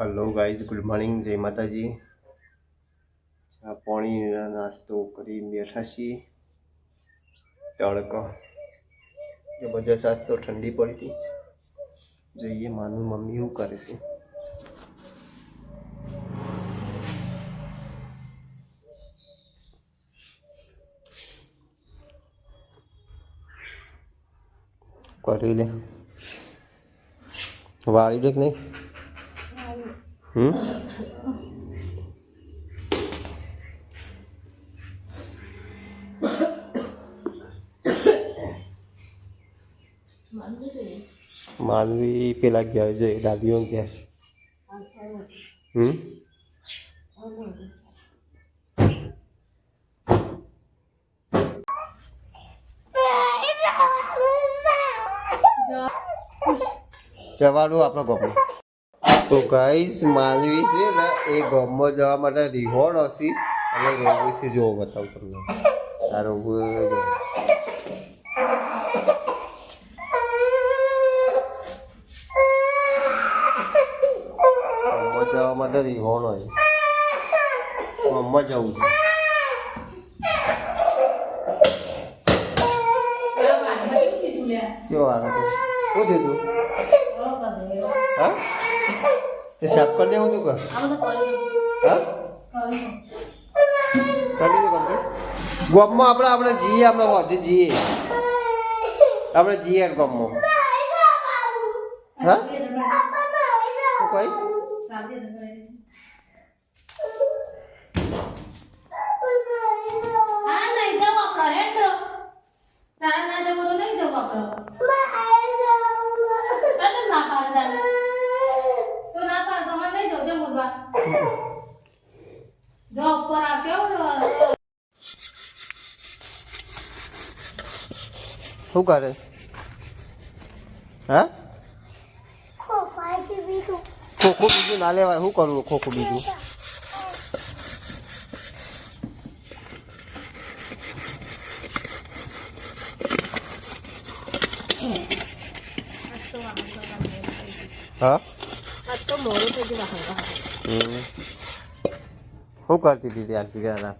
Hello guys good morning જય માતાજી ચા, પાણી, નાસ્તો કરી બેઠા છીએ. તડકો. જબરજસ્ત આજ તો ઠંડી પડી હતી જોઈએ. માનું મમ્મી શું કરે છે? કરી લે. વાળી દે કે નહીં? હમ? માનવી પેલા ગયા છે દાદીઓ ગયા હમ? જવાનું આપણો ગમો તો ગાઈઝ માનવી છે ને એ ગામમાં જવા માટે રિહોડ હશે. અને રેલવે છે જોવો બતાવું તમને. જો. ગામમાં જવા માટે રિહોણ હોય. ગામમાં જવું છે. કેવો આવે શું થયું હા? તે સાફ કરી દેવું તું કર હા? કરી દો કમ્પ્લીટ ગોમમાં આપણે આપણે જઈએ આપણે હોજે જઈએ આપણે જઈએ ગોમમાં. હા? શું કઈ હા નહીં જવું આપણે હેઠ તારા ના જવું તો નહીં જવું આપણે તને ના પાડે તારે તું ના પાડે તો અમારે નહીં જવું જવું બા જો ઉપર આવશે હો ને. શું કરે? હા? ખોખું બીજું ના લેવાય. શું કરવું ખોખું બીજું? હા. શું કરતી હતી ત્યાં જગ્યાના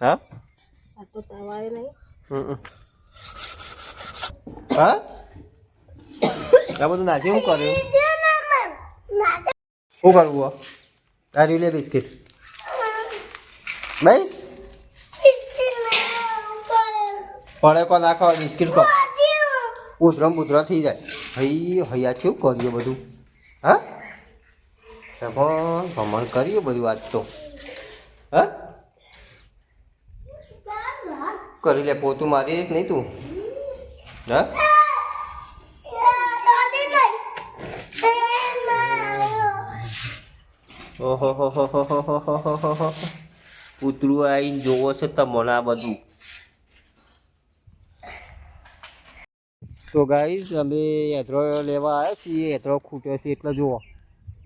હા? હમ. હા? આ બધું નાખી શું કર્યું? શું કરવું આ? રહ્યું લે બિસ્કિટ. બસ પડે કો નાખો બિસ્કિટ કો ઉધરમ ઉધરા થઈ જાય. હૈ હૈયા, શું કર્યું બધું? હા? પણ ભમણ કર્યું બધું આજ તો. હા? કરી લે, પોતું મારી નહીં તું. હા ઓહો કૂતરું આવીને જોવો છે તમને આ બધું તો ગાઈઝ અમે એધરો લેવા આવ્યા છીએ. એધરો ખૂટ્યો છે એટલે જુઓ.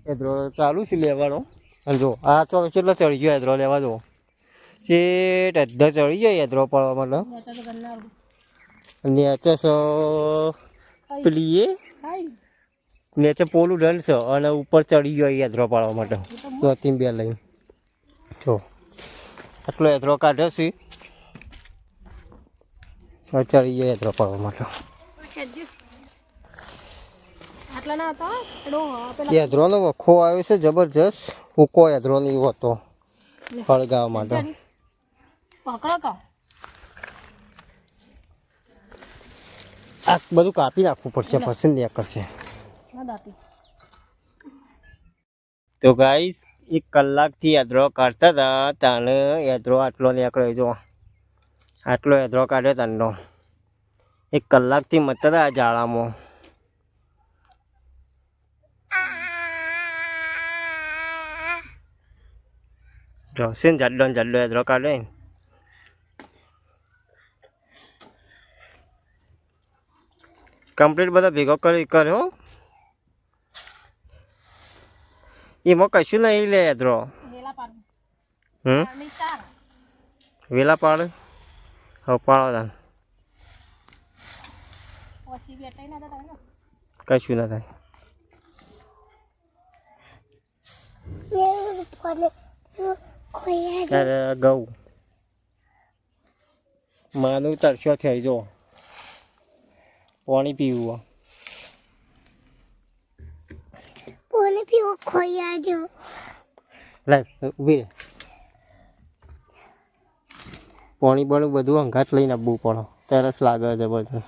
એધરો ચાલુ છે લેવાનો. અને જો આ તો કેટલો ચડી ગયો એધરો લેવા જુઓ. જે અધ્ધો ચડી ગયો એધરો પડવા માટે નીચે સો પેલી એ નીચે પોલું ડન છે અને ઉપર ચડી ગયો એધરો પાડવા માટે. ચોથી બે લઈ જો. આટલો એધરો કાઢ્યો છે. ચડી ગયો એધરો પાડવા માટે. યાદરોનો વખો આવ્યો છે જબરજસ્ત. હુકો યાદરોનો એવો હતો. ફળગાવા માટે પકડો કા આ બધું કાપી નાખવું પડશે ને. કરશે તો ગાઈસ એક કલાકથી યાદરો કાઢતા હતા તાને યાદરો આટલો નીકળ્યો જો. આટલો યાદરો કાઢ્યો તાનો એક કલાકથી મતતા હતા જાળામાં જોશે ને જાડલો ને જાડો યાદરો કાઢે ને કમ્પ્લીટ બધા ભેગો કરી કર્યો. એમાં કશું નહીં લે યાદરો. વેલા પાડ હમ વેલા પાડ. હવે પાડો તાન. પછી બેટાઈ ના હતા ને. કશું ના થાય. ગૌ માનું તરસ્યો થઈ જો. પાણી પીવું પાણી પીવો ખોઈ આજો લે ઊભી રહે પાણી બણું બધું અંગાત લઈને આવવું પડે. તરસ લાગે છે બધું.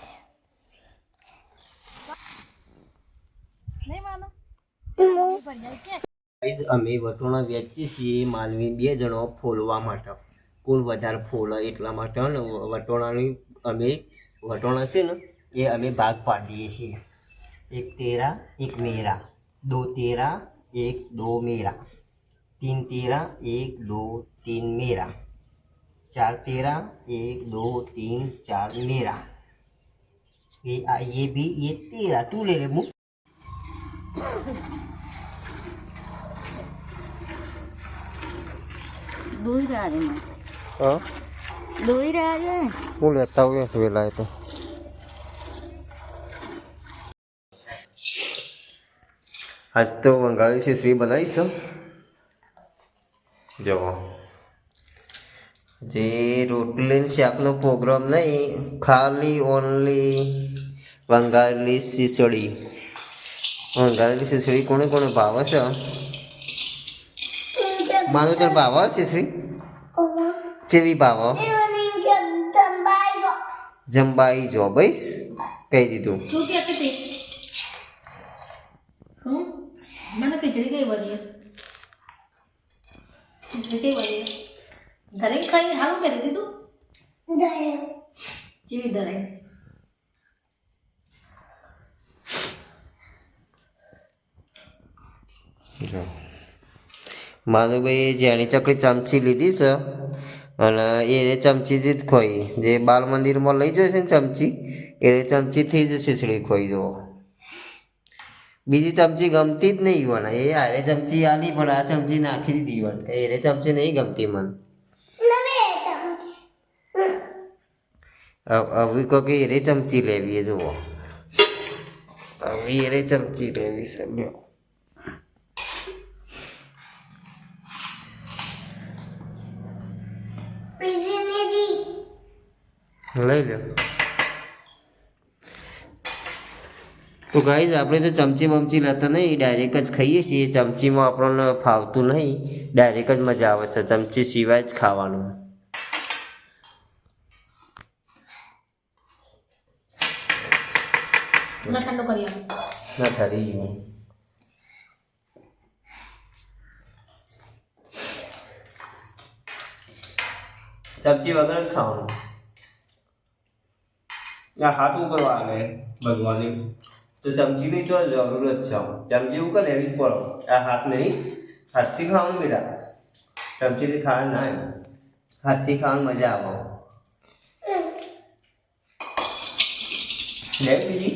ગાઈઝ અમે વટોણા વેચીએ છીએ માલવી બે જણો ફોલવા માટે. કોણ વધારે ફોલે એટલા માટે ને વટોણાની અમે વટોણા છે ને એ અમે ભાગ પાડીએ છીએ એક તેરા એક મેરા દો તેરા એક દો મેરા तीन तेरा एक दो तीन मेरा चार तेरा एक दो तीन चार मेरा ये आ, ये भी ये तेरा तू ले ले मुँह દોઈ રહ્યા છે મને. हाँ દોઈ રહ્યા છે હું લેતા હોય વેલા તો આજ તો વંગાળી છે શ્રી બનાવીશ જુઓ. જે રોટલી શાકનો પ્રોગ્રામ નહીં ખાલી ઓનલી વંગાળી સીસડી વંગાળેલી સીસડી કોને કોને ભાવે છે માનું તને ભાવે સીસડી કેવી ભાવ જંબાઈ જો બઈશ કહી દીધું શું કહેતી હતી હમ મને ખીચડી કઈ બની ખીચડી વળે ધરે ખાઈ સારું કરી દીધું? જેવી દરેક જો. માનુભાઈ જેની ચકડી ચમચી લીધી છે અને એ ચમચીથી જ ખોઈ. જે બાલ મંદિરમાં લઈ જશે ને ચમચી એ ચમચીથી જ શીસડી ખોઈ જુઓ. બીજી ચમચી ગમતી જ નહીં મને એ આરે ચમચી આલી પણ આ ચમચી નાખી દીધી મને કે એને ચમચી નહીં ગમતી મને. હવે કહો કે એરે ચમચી લેવી એ જુઓ. હવે એરે ચમચી લેવી છે લ્યો લઈ લો તો ગાઈઝ આપણે તો ચમચી બમચી લેતા નહીં ડાયરેક્ટ જ ખાઈએ છીએ. ચમચીમાં આપણને ફાવતું નહીં. ડાયરેક્ટ જ મજા આવે છે ચમચી સિવાય જ ખાવાનું. ના ઠંડો કરી ના ઠરી ગયું. ચમચી વગર જ ખાવાનું. હાથ ઉપર આવે ભગવાનની તો ચમચીની તો જરૂર જ છે ચમચી ઉપર લેવી જ પડે આ હાથ નહીં હાથથી ખાવાનું બેટા ચમચીથી ખાવાનું ના આવે. હાથથી ખાવાનું મજા આવે લે બીજી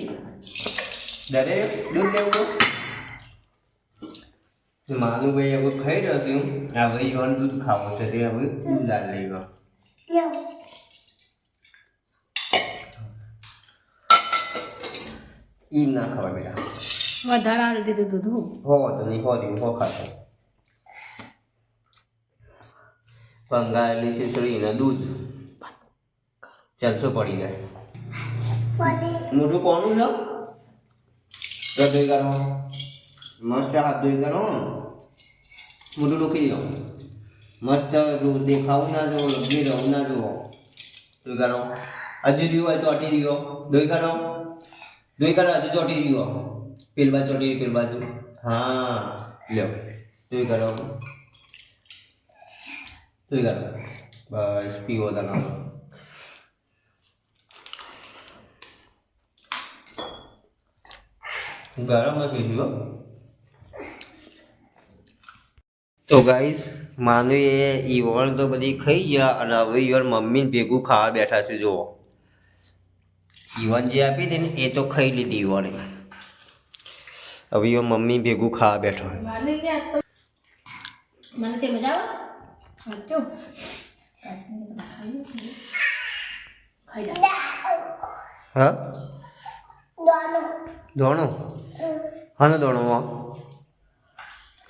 દરે દૂધ લેવું માનું ભાઈ હવે ખાઈ રહ્યો છું આ ભાઈ યુવાન દૂધ ખાવું છે તે હવે દૂધ લાલ લેવા ઈ ના ખવાય બેટા વધારે આવી દીધું દૂધ હો તો નહીં હો દીધું હો ખાતો બંગાળની શીસડીને દૂધ. ચારસો પડી જાય. મોટું કોનું છે? રસોઈ કરો મસ્ત હાથ ધોઈ કરો મોટું રોકી દો મસ્ત દેખાવું ના જુઓ લગ્ની રહું ના જુઓ. ધોઈ કરો હજી રહ્યું હોય ચોટી રહ્યો. ધોઈ કાઢો ધોઈ કાઢો હજુ ચોટી રહ્યો પેલ બાજુ ચોટી પેલ બાજુ હા, લ્યો. તું કરો. તું કરો. બસ, પીવો તને ગરમ નથી થયો તો ગાઈસ માનું એ ઈવણ તો બધી ખાઈ ગયા અને હવે ઈવણ મમ્મી ભેગું ખાવા બેઠા છે, જુઓ. ઈવન જે આપી હતી ને એ તો ખાઈ લીધી ઈવણે હવે એ મમ્મી ભેગું ખાવા બેઠો મને કે મજા આવે? હા? દોણો. હાનો દોણો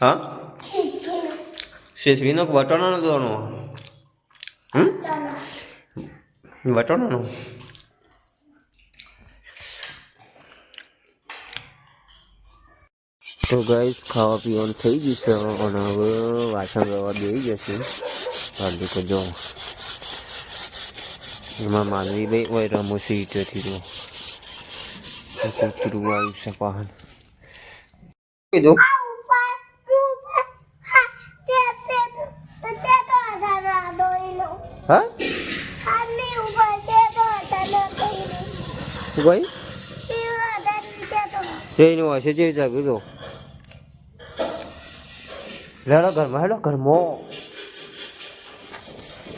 હા. શેષવીનો વટોણાનો હમ? વટોણાનો? તો ગાઈસ ખાવા પીવાનું થઈ ગયું છે અને હવે વાસણ વ્યવહાર દઈ જશે. હાર્દિક તો જો. એમાં માનવી ભાઈ હોય રમોસી ઈટેથી જો કૂતરું આવ્યું છે ઉપર ઉપર હા? તે તે તે તે તો. દાદા દોઈનો હા આની ઉપર તે તો દાદા દોઈનો શું ભાઈ તે દાદા તે તો જઈને હશે જેવી જાગ્યું તો લેડો ઘરમાં હેડો ઘરમાં.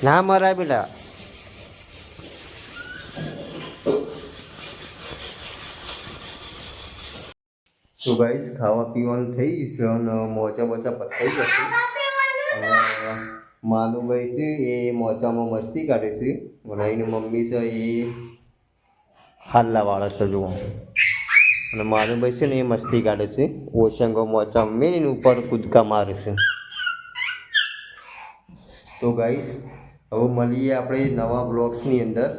ના મરાય બેટા. સો ગાઈસ ખાવા પીવાનું થઈ ગયું છે અને મોચા મોચા પતાઈ જશે હવે માનુભાઈ છે એ મોચામાં મસ્તી કાઢે છે. અને એની મમ્મી છે એ હાલ્લા વાળા છે જુઓ. અને માનુભાઈ છે ને એ મસ્તી કાઢે છે. ઓશંગો, મોચા મેં ઉપર કૂદકા મારે છે. તો ગાઈસ હવે મળીએ આપણે નવા બ્લોગ્સની અંદર.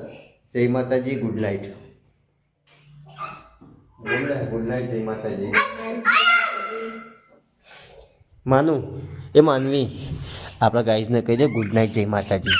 જય માતાજી good night good night good night જય માતાજી. માનું, એ માનવી, આપણા ગાઈઝને કહી દે ગુડ નાઇટ જય માતાજી.